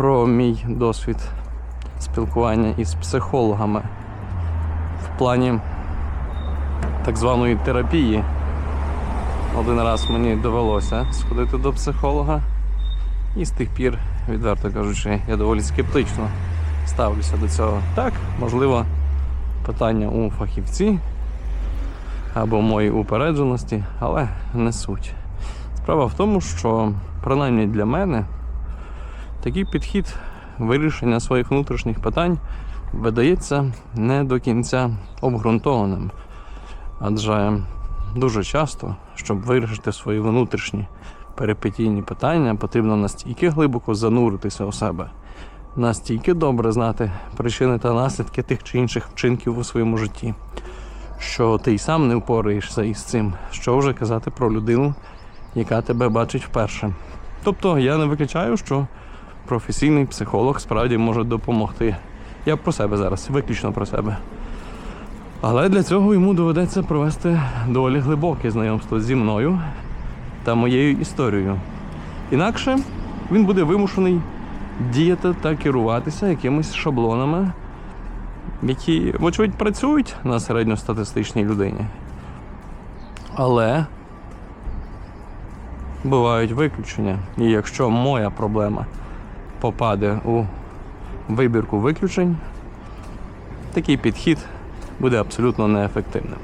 про мій досвід спілкування із психологами в плані так званої терапії. Один раз мені довелося сходити до психолога, і з тих пір, відверто кажучи, я доволі скептично ставлюся до цього. Так, можливо, питання у фахівці або моїй упередженості, але не суть. Справа в тому, що принаймні для мене такий підхід вирішення своїх внутрішніх питань видається не до кінця обґрунтованим. Адже дуже часто, щоб вирішити свої внутрішні перипетійні питання, потрібно настільки глибоко зануритися у себе, настільки добре знати причини та наслідки тих чи інших вчинків у своєму житті, що ти й сам не впораєшся із цим, що вже казати про людину, яка тебе бачить вперше. Тобто я не виключаю, що професійний психолог справді може допомогти. Я про себе зараз, виключно про себе. Але для цього йому доведеться провести доволі глибоке знайомство зі мною та моєю історією. Інакше він буде вимушений діяти та керуватися якимись шаблонами, які, вочевидь, працюють на середньостатистичній людині. Але бувають виключення. І якщо моя проблема попаде у вибірку виключень, такий підхід буде абсолютно неефективним.